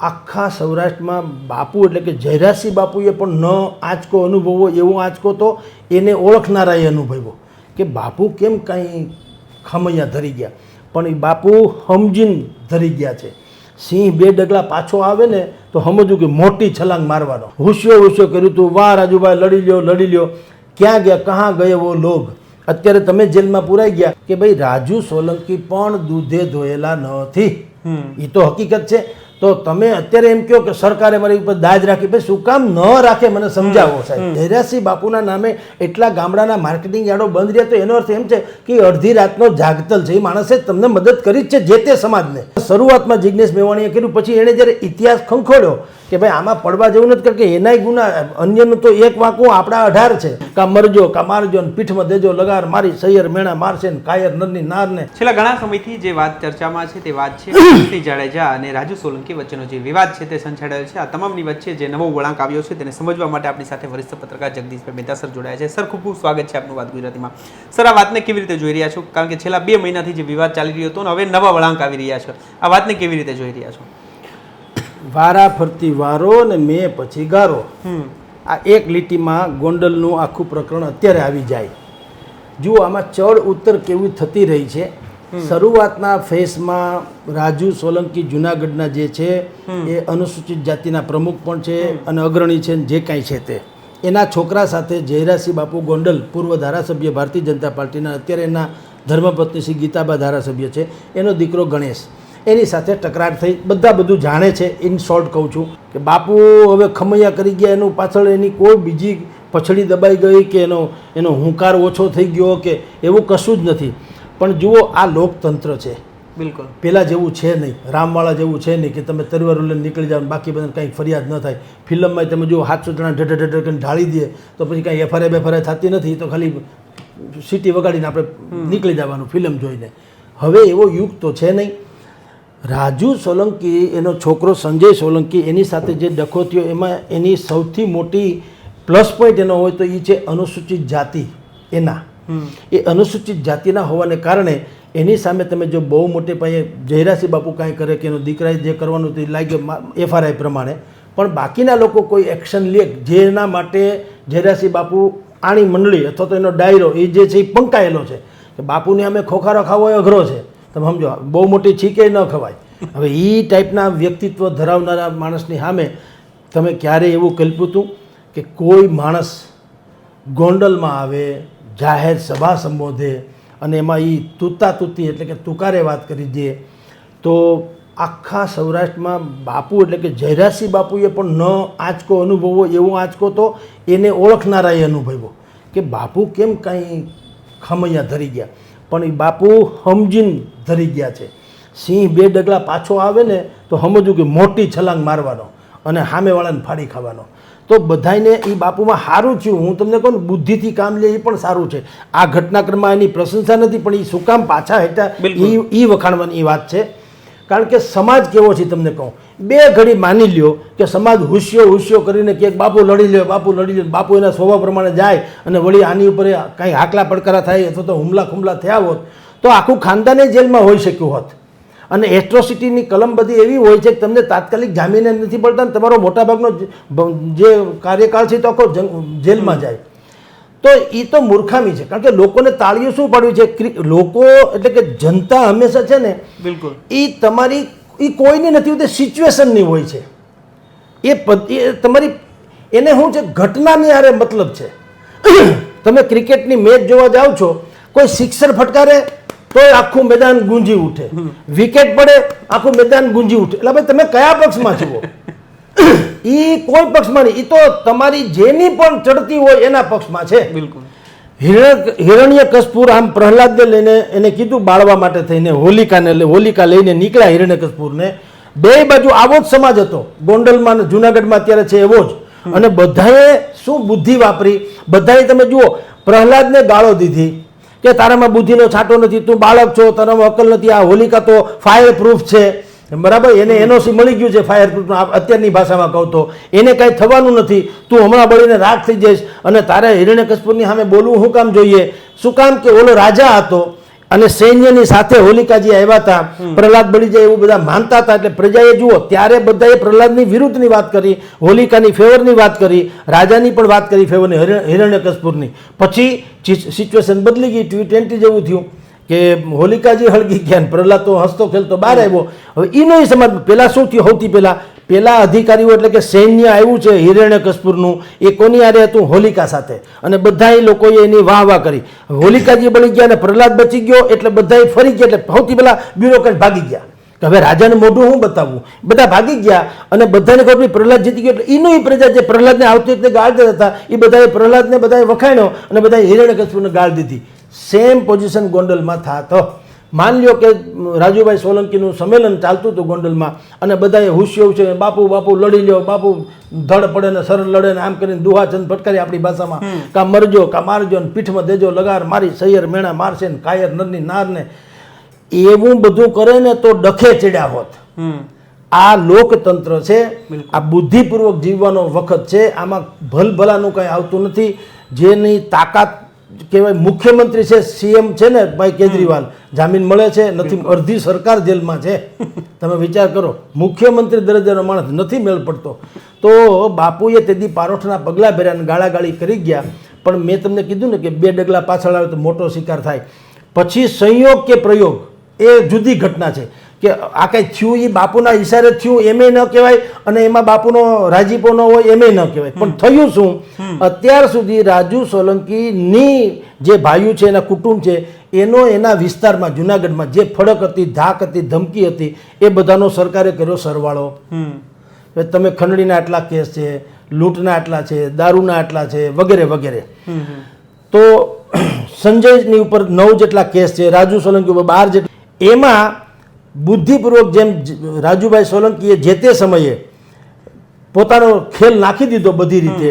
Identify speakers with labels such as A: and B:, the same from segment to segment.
A: આખા સૌરાષ્ટ્રમાં બાપુ એટલે કે જયરાસિંહ બાપુએ પણ ન આંચકો અનુભવો એવો આંચકો તો એને ઓળખનારાએ અનુભવ્યો કે બાપુ કેમ કાંઈ ખમૈયા ધરી ગયા? પણ એ બાપુ હમજીન ધરી ગયા છે. સિંહ બે ડગલા પાછો આવે ને તો સમજવું કે મોટી છલાંગ મારવાનો. હુસ્યો હુસ્યો કર્યું તું વાહ રાજુભાઈ લડી લ્યો લડી લ્યો. ક્યાં ગયા કહાં ગયો લોગ અત્યારે તમે જેલમાં પુરાઈ ગયા કે ભાઈ રાજુ સોલંકી પણ દૂધે ધોયેલા નથી. એ તો હકીકત છે. તો તમે અત્યારે એમ કહો કે સરકારે મારી ઉપર દાજ રાખી. ભાઈ શું કામ ન રાખે મને સમજાવો સાહેબ. ધૈર્યાસિંહ બાપુના નામે એટલા ગામડાના માર્કેટિંગ યાર્ડો બંધ રહ્યા તો એનો અર્થ એમ છે કે અડધી રાતનો જાગતલ છે. એ માણસે તમને મદદ કરી જ છે જે તે સમાજને. શરૂઆતમાં જિજ્ઞેશ મેવાણીએ કર્યું પછી એણે જ્યારે ઇતિહાસ ખંખોડ્યો કે ભાઈ આમાં પડવા જેવું નથી કારણ કે એનાય ગુના અન્યનું તો એક વાંકું આપણા અઢાર છે. કા મરજો કા મારજો ને પીઠમાં દેજો લગાર મારી સૈયર મેણા મારશે ને કાયર નરની નારને
B: છેલ્લા ઘણા સમયથી જે વાત ચર્ચામાં છે તે વાત છે કીર્તિ જાડેજા અને રાજુ સોલંકી વચ્ચેનો જે વિવાદ છે તે સંછાડાયો છે. આ તમામની વચ્ચે જે નવો વળાંક આવ્યો છે તેને સમજવા માટે આપણી સાથે વરિષ્ઠ પત્રકાર જગદીશભાઈ મહેતા સર જોડાયા છે. સર ખૂબ ખૂબ સ્વાગત છે આપનું વાત ગુજરાતીમાં. સર આ વાતને કેવી રીતે જોઈ રહ્યા છો? કારણ કે છેલ્લા બે મહિનાથી જે વિવાદ ચાલી રહ્યો હતો ને હવે નવા વળાંક આવી રહ્યા છે. આ વાતને કેવી રીતે જોઈ રહ્યા છો?
A: વારા ફરતી વારો ને મેં પછી ગારો. આ એક લીટીમાં ગોંડલનું આખું પ્રકરણ અત્યારે આવી જાય. જુઓ આમાં ચડ ઉત્તર કેવી થતી રહી છે. શરૂઆતના ફેસમાં રાજુ સોલંકી જુનાગઢના જે છે એ અનુસૂચિત જાતિના પ્રમુખ પણ છે અને અગ્રણી છે જે કાંઈ છે તે. એના છોકરા સાથે જયરાસિંહ બાપુ ગોંડલ પૂર્વ ધારાસભ્ય ભારતીય જનતા પાર્ટીના અત્યારે એના ધર્મપત્ની શ્રી ગીતાબા ધારાસભ્ય છે. એનો દીકરો ગણેશ. એની સાથે ટકરાર થઈ. બધા બધું જાણે છે. ઇન શોર્ટ કહું છું કે બાપુ હવે ખમૈયા કરી ગયા. એનું પાછળ એની કોઈ બીજી પછડી દબાઈ ગઈ કે એનો એનો હુંકાર ઓછો થઈ ગયો કે એવું કશું જ નથી. પણ જુઓ આ લોકતંત્ર છે.
B: બિલકુલ.
A: પહેલાં જેવું છે નહીં. રામવાળા જેવું છે નહીં કે તમે તરવાર લઈને નીકળી જાઓ બાકી બધાને કંઈ ફરિયાદ ન થાય. ફિલ્મમાં તમે જુઓ હાથ સુતણા ઢઢ ઢઢ કરીને ઢાળી દે તો પછી કાંઈ એફઆરઆઈ બેફઆરઆઈ થતી નથી તો ખાલી સીટી વગાડીને આપણે નીકળી જવાનું ફિલ્મ જોઈને. હવે એવો યુગ તો છે નહીં. રાજુ સોલંકી એનો છોકરો સંજય સોલંકી એની સાથે જે ડખો થયો એમાં એની સૌથી મોટી પ્લસ પોઈન્ટ એનો હોય તો એ છે અનુસૂચિત જાતિ. એના. એ અનુસૂચિત જાતિના હોવાને કારણે એની સામે તમે જો બહુ મોટે પાયે જયરાસી બાપુ કાંઈ કરે કે એનો દીકરાએ જે કરવાનું તે લાગ્યો એફઆરઆઈ પ્રમાણે. પણ બાકીના લોકો કોઈ એક્શન લે જેના માટે જયરાસી બાપુ આણી મંડળી અથવા તો એનો ડાયરો એ જે છે એ પંકાયેલો છે. કે બાપુને અમે ખોખારો ખાવો એ અઘરો છે. તમે સમજો, બહુ મોટી છીકે ન ખવાય. હવે એ ટાઈપના વ્યક્તિત્વ ધરાવનારા માણસની સામે તમે ક્યારેય એવું કલ્પ્યું હતું કે કોઈ માણસ ગોંડલમાં આવે, જાહેર સભા સંબોધે અને એમાં એ તૂતા તૂતી એટલે કે તુકારે વાત કરી દે, તો આખા સૌરાષ્ટ્રમાં બાપુ એટલે કે જયરાસિંહ બાપુએ પણ ન આંચકો અનુભવો એવો આંચકો તો એને ઓળખનારાએ અનુભવ્યો કે બાપુ કેમ કાંઈ ખમૈયા ધરી ગયા. પણ એ બાપુ સમજીને ધરી ગયા છે. સિંહ બે ડગલા પાછો આવે ને તો સમજવું કે મોટી છલાંગ મારવાનો અને સામેવાળાને ફાડી ખાવાનો. તો બધાને એ બાપુમાં સારું થયું. હું તમને કહું ને બુદ્ધિથી કામ લે એ પણ સારું છે. આ ઘટનાક્રમમાં એની પ્રશંસા નથી પણ એ શું કામ પાછા હેઠા એ વખાણવાની વાત છે. કારણ કે સમાજ કેવો છે તમને કહું. બે ઘડી માની લ્યો કે સમાજ હુશિયો હુસ્યો કરીને કે બાપુ લડી લ્યો બાપુ લડી લ્યો બાપુ એના સ્વભાવ પ્રમાણે જાય અને વળી આની ઉપર કાંઈ હાકલા પડકારા થાય અથવા તો હુમલા ખુમલા થયા હોત, તો આખું ખાનદાને જેલમાં હોઈ શક્યું હોત. અને એટ્રોસિટીની કલમ બધી એવી હોય છે કે તમને તાત્કાલિક જામીને નથી પડતા ને તમારો મોટાભાગનો જે કાર્યકાળ છે તો આખો જેલમાં જાય. તો એ તો મૂર્ખામી છે. કારણ કે લોકોને તાળીઓ શું પાડવી છે? લોકો એટલે કે જનતા હંમેશા છે ને
B: બિલકુલ.
A: એ તમારી એ કોઈની નથી હોતી સિચ્યુએશનની હોય છે. એ તમારી એને શું છે ઘટનાની આરે મતલબ છે. તમે ક્રિકેટની મેચ જોવા જાઓ છો કોઈ સિક્સર ફટકારે તોય આખું મેદાન ગુંજી ઉઠે. વિકેટ પડે આખું મેદાન ગુંજી ઉઠે. એટલે ભાઈ તમે કયા પક્ષમાં છો એ કોઈ પક્ષમાં નહીં. એ તો તમારી જેની પણ ચડતી હોય એના પક્ષમાં છે.
B: બિલકુલ.
A: હિરણ્ય કસ્પુર આમ પ્રહલાદને લઈને એને કીધું બાળવા માટે થઈને હોલિકાને હોલિકા લઈને નીકળ્યા હિરણ્ય કસ્પુરને. બે બાજુ આવો જ સમાજ હતો. ગોંડલમાં જુનાગઢમાં અત્યારે છે એવો જ. અને બધાએ શું બુદ્ધિ વાપરી? બધાએ તમે જુઓ પ્રહલાદને ગાળો દીધી કે તારામાં બુદ્ધિનો છાંટો નથી તું બાળક છો તારામાં અકલ નથી આ હોલિકા તો ફાયર પ્રૂફ છે. બરાબર? એને એનઓસી મળી ગયું છે ફાયર પ્રૂફ અત્યારની ભાષામાં કહું તો. એને કાંઈ થવાનું નથી. તું હમણાં બળીને રાખ થઈ જઈશ અને તારે હિરણ્યકશ્યપની સામે બોલવું શું કામ જોઈએ? શું કામ કે ઓલો રાજા હતો અને સૈન્યની સાથે હોલિકાજી આવ્યા હતા. પ્રહલાદ બળી જાય એવું બધા માનતા હતા. એટલે પ્રજાએ જુઓ ત્યારે બધાએ પ્રહલાદની વિરુદ્ધની વાત કરી હોલિકાની ફેવરની વાત કરી રાજાની પણ વાત કરી ફેવરની હિરણ્યકસ્પુરની પછી સિચ્યુએશન બદલી ગઈ. ટ્વેન્ટી જેવું થયું. કે હોલિકાજી હળગી ગયા પ્રહલાદ તો હસતો ખેલતો બહાર આવ્યો. હવે એનો સમાજ પહેલાં શું થયું? સૌથી પહેલાં પેલા અધિકારીઓ એટલે કે સૈન્ય આવ્યું છે હિરણ્ય કસ્પુરનું એ કોની આરે હતું? હોલિકા સાથે. અને બધાય લોકોએ એની વાહ વાહ કરી. હોલિકાજી બળી ગયા અને પ્રહલાદ બચી ગયો એટલે બધા ફરી ગયા એટલે સૌથી પહેલા બ્યુરોક્રેટ ભાગી ગયા. કે હવે રાજાને મોઢું હું બતાવવું બધા ભાગી ગયા અને બધાને ખબર પ્રહલાદ જીતી ગયો એટલે એ પ્રજા જે પ્રહલાદને આવતી રીતે ગાળ દેતા હતા એ બધાએ પ્રહલાદને બધાએ વખાણ્યો અને બધાએ હિરણ્ય કસ્પુરને ગાળ દીધી. સેમ પોઝિશન ગોંડલમાં થાત. માન લ્યો કે રાજુભાઈ સોલંકીનું સંમેલન ચાલતું હતું ગોંડલમાં અને બધાએ હુશિયો છે બાપુ બાપુ લડી લ્યો બાપુ ધડ પડે ને સરળ લડે ને આમ કરીને દુહાચંદ ફટકારી આપણી ભાષામાં. કા મરજો કા મારજો ને પીઠમાં દેજો લગાર મારી સૈયર મેણા મારશે ને કાયર નરની નારને એવું બધું કરે ને તો ડખે ચડ્યા હોત. આ લોકતંત્ર છે આ બુદ્ધિપૂર્વક જીવવાનો વખત છે આમાં ભલભલાનું કંઈ આવતું નથી. જેની તાકાત કહેવાય મુખ્યમંત્રી છે સીએમ છે ને ભાઈ કેજરીવાલ જામીન મળે છે નથી અડધી સરકાર જેલમાં છે. તમે વિચાર કરો મુખ્યમંત્રી દરજ્જાનો માણસ નથી મેળ પડતો. તો બાપુએ તેદી પારોઠના પગલાં ભર્યા અને ગાળાગાળી કરી ગયા. પણ મેં તમને કીધું ને કે બે ડગલા પાછળ આવે તો મોટો શિકાર થાય. પછી સંયોગ કે પ્રયોગ એ જુદી ઘટના છે. કે આ કંઈ થયું એ બાપુના ઈશારે થયું એમે ન કહેવાય અને એમાં બાપુનો રાજીપો ન હોય એમે ન કહેવાય. પણ થયું શું? અત્યાર સુધી રાજુ સોલંકીની જે ભાઈઓ છે એના કુટુંબ છે એનો એના વિસ્તારમાં જુનાગઢમાં જે ફડક હતી ધાક હતી ધમકી હતી એ બધાનો સરકારે કર્યો સરવાળો. તમે ખંડણીના આટલા કેસ છે લૂંટના આટલા છે દારૂના આટલા છે વગેરે વગેરે. તો સંજયની ઉપર નવ જેટલા કેસ છે રાજુ સોલંકી ઉપર બાર જેટલા. એમાં બુદ્ધિપૂર્વક જેમ રાજુભાઈ સોલંકીએ જે તે સમયે પોતાનો ખેલ નાખી દીધો બધી રીતે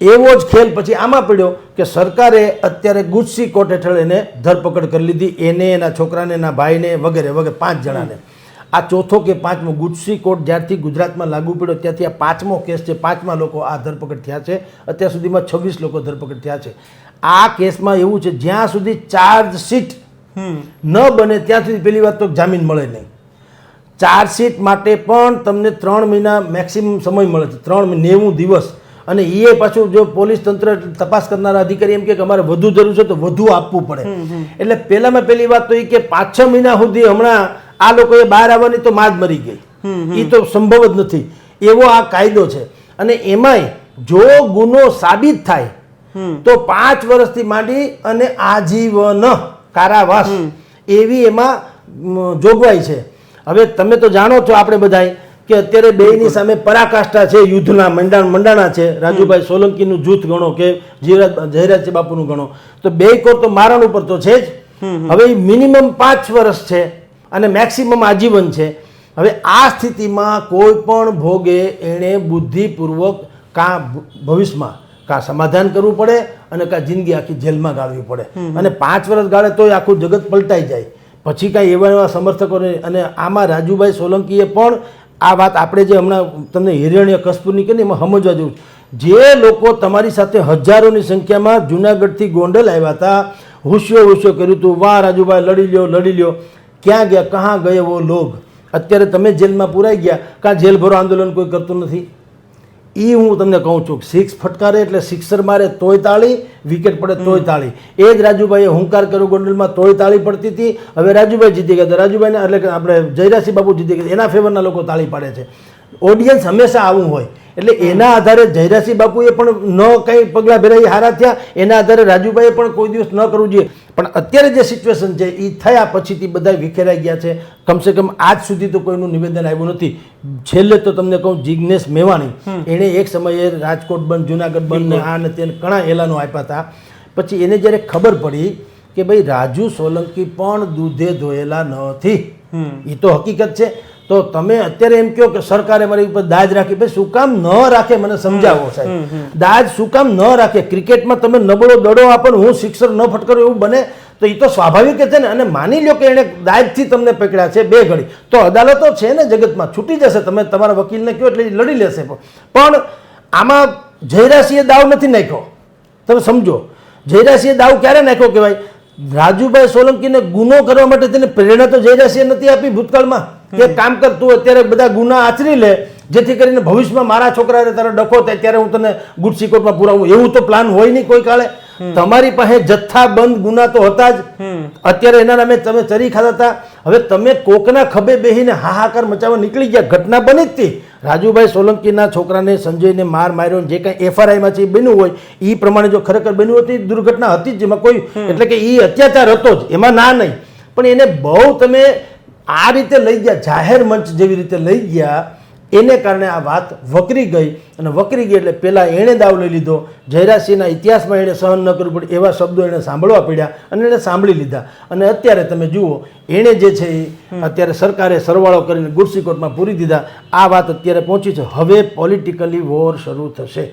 A: એવો જ ખેલ પછી આમાં પડ્યો કે સરકારે અત્યારે ગુજસી કોર્ટ હેઠળ એને ધરપકડ કરી લીધી એને એના છોકરાને એના ભાઈને વગેરે વગેરે પાંચ જણાને. આ ચોથો કે પાંચમો ગુજસી કોર્ટ જ્યારથી ગુજરાતમાં લાગુ પડ્યો ત્યાંથી આ પાંચમો કેસ છે પાંચમા લોકો આ ધરપકડ થયા છે અત્યાર સુધીમાં છવ્વીસ લોકો ધરપકડ થયા છે. આ કેસમાં એવું છે જ્યાં સુધી ચાર્જશીટ ન બને ત્યાં સુધી પેલી વાત તો જામીન મળે નહીં. ચાર્જશીટ માટે પણ તમને ત્રણ મહિના મેક્સિમમ સમય મળે છે. ત્રણ નેવું દિવસ. અને એ પાછું જો પોલીસ તંત્ર તપાસ કરનારા અધિકારી એમ કે અમારે વધુ જરૂર છે તો વધુ આપવું પડે. એટલે પહેલામાં પહેલી વાત તો એ કે પાંચ છ મહિના સુધી હમણાં આ લોકોએ બહાર આવવાની તો માં જ મરી ગઈ. એ તો સંભવ જ નથી. એવો આ કાયદો છે. અને એમાંય જો ગુનો સાબિત થાય તો પાંચ વર્ષથી માંડી અને આજીવન કારાવાસ. એવી એમાં જોગવાઈ છે. હવે તમે તો જાણો છો આપણે બધાય કે અત્યારે બેયની સામે પરાકાષ્ઠા છે યુદ્ધના મંડાણ મંડાણા છે. રાજુભાઈ સોલંકીનું જૂથ ગણો કે જયરાજ જયરાજ બાપુનું ગણો. તો બે કોર તો મારણ ઉપર તો છે જ. હવે મિનિમમ પાંચ વર્ષ છે અને મેક્સિમમ આજીવન છે. હવે આ સ્થિતિમાં કોઈ પણ ભોગે એણે બુદ્ધિપૂર્વક કાં ભવિષ્યમાં કાં સમાધાન કરવું પડે અને કાં જિંદગી આખી જેલમાં ગાળવી પડે. અને પાંચ વર્ષ ગાળે તોય આખું જગત પલટાઈ જાય. પછી કાંઈ એવા એવા સમર્થકો નહીં અને આમાં રાજુભાઈ સોલંકીએ પણ આ વાત આપણે જે હમણાં તમને હિરણ્ય કસ્પુરની કહીને એમાં સમજવા જેવું જે લોકો તમારી સાથે હજારોની સંખ્યામાં જુનાગઢથી ગોંડલ આવ્યા હતા, હુસ્યો હુસ્યો કર્યું હતું, વાહ રાજુભાઈ, લડી લ્યો લડી લ્યો. ક્યાં ગયા, કહાં ગયો લોગ? અત્યારે તમે જેલમાં પુરાઈ ગયા, કાં જેલ ભરો આંદોલન કોઈ કરતું નથી? એ હું તમને કહું છું સિક્સ ફટકારે એટલે સિક્સર મારે તોય તાળી વિકેટ પડે તોય તાળી. એ જ રાજુભાઈએ હુંકાર કર્યો ગોંડલમાં તોય તાળી પડતી હતી. હવે રાજુભાઈ જીતી ગયા રાજુભાઈને એટલે કે આપણે જયરાસી બાબુ જીતી ગયા એના ફેવરના લોકો તાળી પાડે છે. ઓડિયન્સ હંમેશા આવું હોય. એટલે એના આધારે જયરાસિંહ બાપુએ પણ ન કંઈ પગલાં ભેરાઈ હારા થયા. એના આધારે રાજુભાઈએ પણ કોઈ દિવસ ન કરવું જોઈએ. પણ અત્યારે જે સિચ્યુએશન છે એ થયા પછીથી બધા વિખેરાઈ ગયા છે. કમસે કમ આજ સુધી તો કોઈનું નિવેદન આવ્યું નથી. છેલ્લે તો તમને કહું જિજ્ઞેશ મેવાણી. એણે એક સમયે રાજકોટ બંધ જુનાગઢ બંધ ને આ ને તેને ઘણા એલાનો આપ્યા હતા. પછી એને જ્યારે ખબર પડી કે ભાઈ રાજુ સોલંકી પણ દૂધે ધોયેલા નથી એ તો હકીકત છે. તો તમે અત્યારે એમ કહો કે સરકારે મારી ઉપર દાજ રાખી. ભાઈ શું કામ ન રાખે મને સમજાવો સાહેબ. દાજ શું કામ ન રાખે? ક્રિકેટમાં તમે નબળો દડો આપો હું સિક્સર ન ફટકારો એવું બને તો એ તો સ્વાભાવિક છે ને. અને માની લો કે એણે દાજથી તમને પકડ્યા છે બે ઘડી તો અદાલતો છે ને જગતમાં છૂટી જશે. તમે તમારા વકીલને કહો એટલે લડી લેશે. પણ આમાં જયરાસિંહે દાવ નથી નાખ્યો. તમે સમજો. જયરાસિંહે દાવ ક્યારે નાખ્યો કહેવાય? રાજુભાઈ સોલંકીને ગુનો કરવા માટે તેને પ્રેરણા તો જયરાસિંહે નથી આપી ભૂતકાળમાં? એક કામ કર તું અત્યારે બધા ગુના આચરી લે જેથી કરીને ભવિષ્યમાં મારા છોકરાને તારે ડખો થાય ત્યારે હું તને ગુડ સિકોટમાં પુરાવું. એવું તો પ્લાન હોય નહીં કોઈ કાળે. તમારી પાસે જથ્થાબંધ ગુના તો હતા જ. અત્યારે એના નામે તમે ચરી ખાતા હતા. હવે તમે કોકના ખભે બેહીને હાહાકાર મચાવવા નીકળી ગયા. ઘટના બની જ હતી. રાજુભાઈ સોલંકીના છોકરાને સંજયને માર માર્યો જે કાંઈ એફઆરઆઈમાં છે એ બન્યું હોય એ પ્રમાણે જો ખરેખર બન્યું હતું એ દુર્ઘટના હતી જ. જેમાં કોઈ એટલે કે એ અત્યાચાર હતો જ. એમાં ના નહીં. પણ એને બહુ તમે આ રીતે લઈ ગયા જાહેર મંચ જેવી રીતે લઈ ગયા એને કારણે આ વાત વકરી ગઈ અને વકરી ગઈ એટલે પહેલાં એણે દાવ લઈ લીધો. જયરાસિંહના ઇતિહાસમાં એણે સહન ન કરવું પડે એવા શબ્દો એણે સાંભળવા પડ્યા અને એણે સાંભળી લીધા. અને અત્યારે તમે જુઓ એણે જે છે એ અત્યારે સરકારે સરવાળો કરીને ગુડસી કોર્ટમાં પૂરી દીધા. આ વાત અત્યારે પહોંચી છે. હવે પોલિટિકલી વોર શરૂ થશે.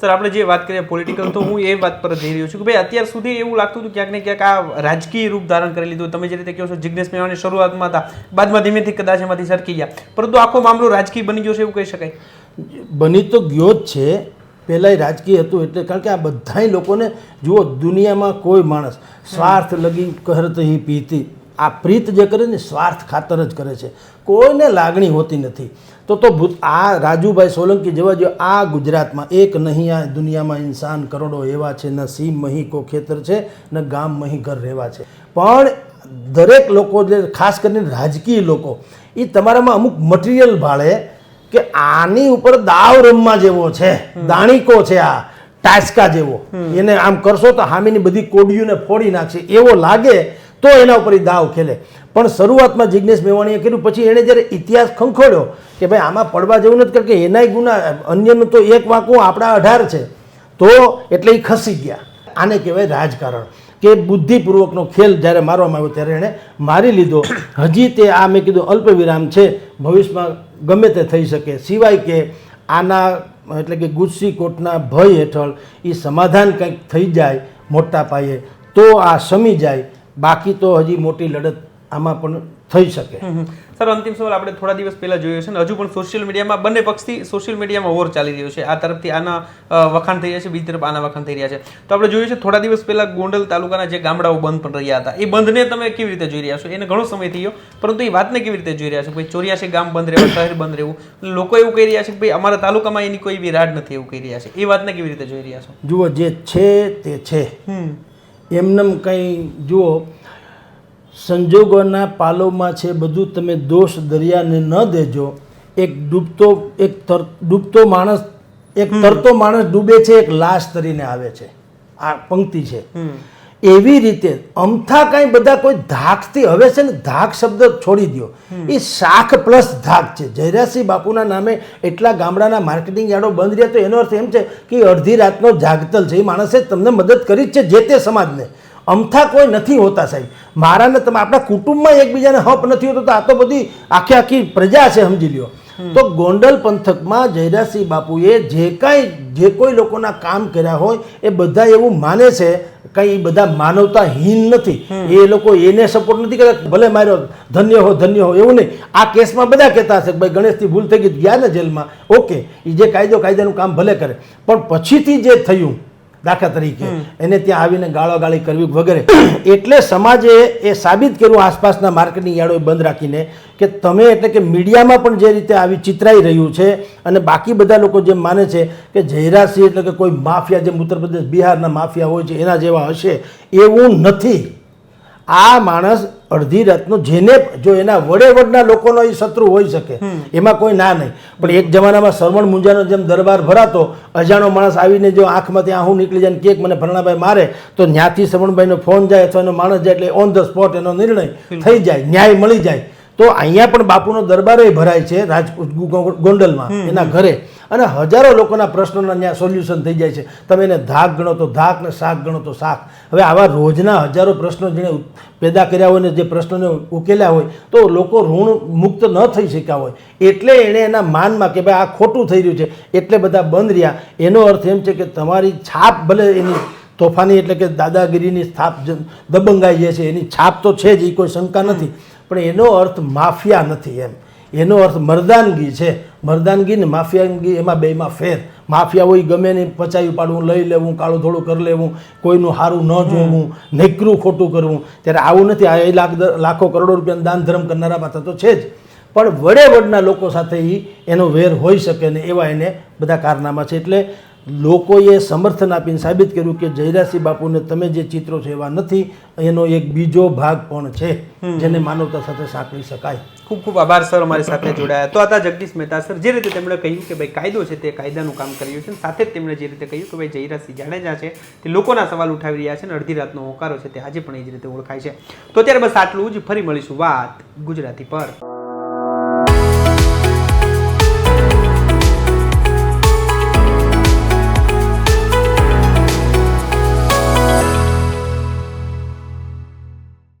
B: સર, આપણે જે વાત કરીએ પોલિટિકલ તો હું એ વાત પર જઈ રહ્યો છું કે ભાઈ, અત્યાર સુધી એવું લાગતું હતું ક્યાંક ને ક્યાંક આ રાજકીય રૂપ ધારણ કરી લીધું. તમે જે રીતે કહો છો જિજ્ઞેશ મેવાની શરૂઆતમાં હતા, બાદમાં ધીમેથી કદાચ એમાંથી સરકી ગયા. પરંતુ આખો મામલો રાજકીય બની ગયો છે એવું કહી શકાય.
A: બની તો ગયો જ છે. પહેલાંય રાજકીય હતું એટલે કારણ કે આ બધાય લોકોને, જુઓ, દુનિયામાં કોઈ માણસ સ્વાર્થ લગી કરત હી પીતી. આ પ્રીત જે કરે ને, સ્વાર્થ ખાતર જ કરે છે. કોઈને લાગણી હોતી નથી. તો તો આ રાજુભાઈ સોલંકી જેવા જો આ ગુજરાતમાં એક નહીં આ દુનિયામાં ઇન્સાન કરોડો એવા છે ન સીમ મહી કો ખેતર છે ન ગામ મહી ઘર રહેવા છે. પણ દરેક લોકો જે ખાસ કરીને રાજકીય લોકો એ તમારામાં અમુક મટીરિયલ ભાળે કે આની ઉપર દાવ રમવા જેવો છે દાણીકો છે આ ટાસ્કા જેવો. એને આમ કરશો તો હામીની બધી કોડીઓને ફોડી નાખશે. એવો લાગે તો એના ઉપર દાવ ખેલે. પણ શરૂઆતમાં જિજ્ઞેશ મેવાણીએ કર્યું, પછી એણે જ્યારે ઇતિહાસ ખંખોડ્યો કે ભાઈ આમાં પડવા જેવું નથી, કારણ કે એનાય ગુના, અન્યનું તો એક વાંકું આપણા અઢાર છે, તો એટલે એ ખસી ગયા. આને કહેવાય રાજકારણ. કે બુદ્ધિપૂર્વકનો ખેલ જ્યારે મારવામાં આવ્યો ત્યારે એણે મારી લીધો. હજી તે આ મેં કીધું અલ્પ વિરામ છે, ભવિષ્યમાં ગમે તે થઈ શકે. સિવાય કે આના, એટલે કે ગુસ્સી કોટના ભય હેઠળ એ સમાધાન કંઈક થઈ જાય મોટા પાયે, તો આ શમી જાય. બાકી તો હજી મોટી લડત આમાં પણ થઈ શકે.
B: સર અંતિમ સવાલ આપણે થોડા દિવસ પહેલા જોયો છે ને હજુ પણ સોશિયલ મીડિયામાં બંને પક્ષથી સોશિયલ મીડિયામાં વોર ચાલી રહ્યો છે. આ તરફથી આના વખાણ થઈ રહ્યા છે બીજી તરફ આના વખાણ થઈ રહ્યા છે. તો આપણે જોયું છે થોડા દિવસ પહેલા ગોંડલ તાલુકાના જે ગામડાઓ બંધ પણ રહ્યા હતા એ બંધને તમે કેવી રીતે જોઈ રહ્યા છો? એને ઘણો સમય થઈ ગયો પરંતુ એ વાતને કેવી રીતે જોઈ રહ્યા છો? ભાઈ ચોર્યાસી ગામ બંધ રહેવું શહેર બંધ રહેવું લોકો એવું કહી રહ્યા છે કે ભાઈ અમારા તાલુકામાં એની કોઈ એવી રાડ નથી એવું કહી રહ્યા છે. એ વાતને કેવી રીતે જોઈ રહ્યા છો?
A: જુઓ જે છે તે છે. એમનેમ કંઈ જુઓ સંજોગોના પાલોમાં છે બધું તમે દોષ દરિયાને ન દેજો. એક ડૂબતો એક તર ડૂબતો માણસ એક તરતો માણસ ડૂબે છે એક લાશ તરીને આવે છે. આ પંક્તિ છે. એવી રીતે અમથા કાંઈ બધા કોઈ ધાકથી હવે છે ને ધાક શબ્દ છોડી દો એ શાખ પ્લસ ધાક છે. જયરાસિંહ બાપુના નામે એટલા ગામડાના માર્કેટિંગ યાર્ડો બંધ રહ્યા તો એનો અર્થ એમ છે કે અડધી રાતનો જાગતલ છે. એ માણસે તમને મદદ કરી જ છે જે તે સમાજને. અમથા કોઈ નથી હોતા સાહેબ. મારાને તમે આપણા કુટુંબમાં એકબીજાને હપ નથી હોતો તો આ તો બધી આખી આખી પ્રજા છે સમજી લ્યો. તો ગોંડલ પંથકમાં જયરાસિંહ બાપુએ જે કાંઈ જે કોઈ લોકોના કામ કર્યા હોય એ બધા એવું માને છે કંઈ બધા માનવતાહીન નથી. એ લોકો એને સપોર્ટ નથી કરતા ભલે માર્યો ધન્ય હો ધન્ય હો એવું નહીં. આ કેસમાં બધા કહેતા હશે કે ભાઈ ગણેશથી ભૂલ થઈ ગઈ ગયા ને જેલમાં. ઓકે એ જે કાયદો કાયદાનું કામ ભલે કરે. પણ પછીથી જે થયું દાખલા તરીકે. એને ત્યાં આવીને ગાળાગાળી કરવી વગેરે. એટલે સમાજે એ સાબિત કર્યું આસપાસના માર્કેટિંગ યાર્ડો બંધ રાખીને કે તમે એટલે કે મીડિયામાં પણ જે રીતે આવી ચિતરાઈ રહ્યું છે અને બાકી બધા લોકો જેમ માને છે કે જયરાસિંહ એટલે કે કોઈ માફિયા જેમ ઉત્તર પ્રદેશ બિહારના માફિયા હોય છે એના જેવા હશે એવું નથી. આ માણસ અડધી રાતનો જેને જો એના વડે વડના લોકોનો એ શત્રુ હોઈ શકે એમાં કોઈ ના નહીં. પણ એક જમાનામાં શ્રવણ મુંજાનો જેમ દરબાર ભરાતો અજાણો માણસ આવીને જો આંખમાંથી આહું નીકળી જાય ને કે મને ફરણાભાઈ મારે તો ત્યાંથી શ્રવણભાઈનો ફોન જાય અથવા એનો માણસ જાય એટલે ઓન ધ સ્પોટ એનો નિર્ણય થઈ જાય ન્યાય મળી જાય. તો અહીંયા પણ બાપુનો દરબારો ભરાય છે રાજ ગોંડલમાં એના ઘરે. અને હજારો લોકોના પ્રશ્નોના ત્યાં સોલ્યુશન થઈ જાય છે. તમે એને ધાક ગણો તો ધાક ને શાક ગણો તો શાક. હવે આવા રોજના હજારો પ્રશ્નો જેણે પેદા કર્યા હોય ને જે પ્રશ્નોને ઉકેલ્યા હોય તો લોકો ઋણ મુક્ત ન થઈ શક્યા હોય. એટલે એણે એના માનમાં કે ભાઈ આ ખોટું થઈ રહ્યું છે. એટલે બધા બંધ રહ્યા. એનો અર્થ એમ છે કે તમારી છાપ ભલે એની તોફાની એટલે કે દાદાગીરીની સ્થાપ દબંગાઈ જે છે. એની છાપ તો છે જ એ કોઈ શંકા નથી. પણ એનો અર્થ માફિયા નથી એમ. એનો અર્થ મરદાનગી છે. મરદાનગી ને માફિયાનગી એમાં બેમાં ફેર. માફિયા હોય ગમે નહીં પચાવી પાડવું લઈ લેવું કાળું થોડું કરી લેવું કોઈનું સારું ન જોવું નેકરું ખોટું કરવું. ત્યારે આવું નથી. આ એ લાખ લાખો કરોડો રૂપિયાનું દાન ધર્મ કરનારા પાત્ર તો છે જ. પણ વડે વડના લોકો સાથે એનો વેર હોઈ શકે ને એવા એને બધા કારનામા છે. એટલે લોકોએ સમર્થન આપીને સાબિત કર્યું કે જયરાસિંહ બાપુને તમે જે ચિત્રો છે એવા નથી એનો એક બીજો ભાગ પણ છે જેને માનવતા સાથે સાંકળી શકાય.
B: ખૂબ ખૂબ આભાર સર અમારી સાથે જોડાયા. તો હતા જગદીશ મહેતા સર જે રીતે તેમણે કહ્યું કે ભાઈ કાયદો છે તે કાયદાનું કામ કર્યું છે સાથે જ તેમણે જે રીતે કહ્યું કે ભાઈ જયરાસિંહ જાડેજા છે તે લોકોના સવાલ ઉઠાવી રહ્યા છે અને અડધી રાતનો હોકારો છે તે આજે પણ એ જ રીતે ઓળખાય છે. તો ત્યારે બસ આટલું જ. ફરી મળીશું વાત ગુજરાતી પર.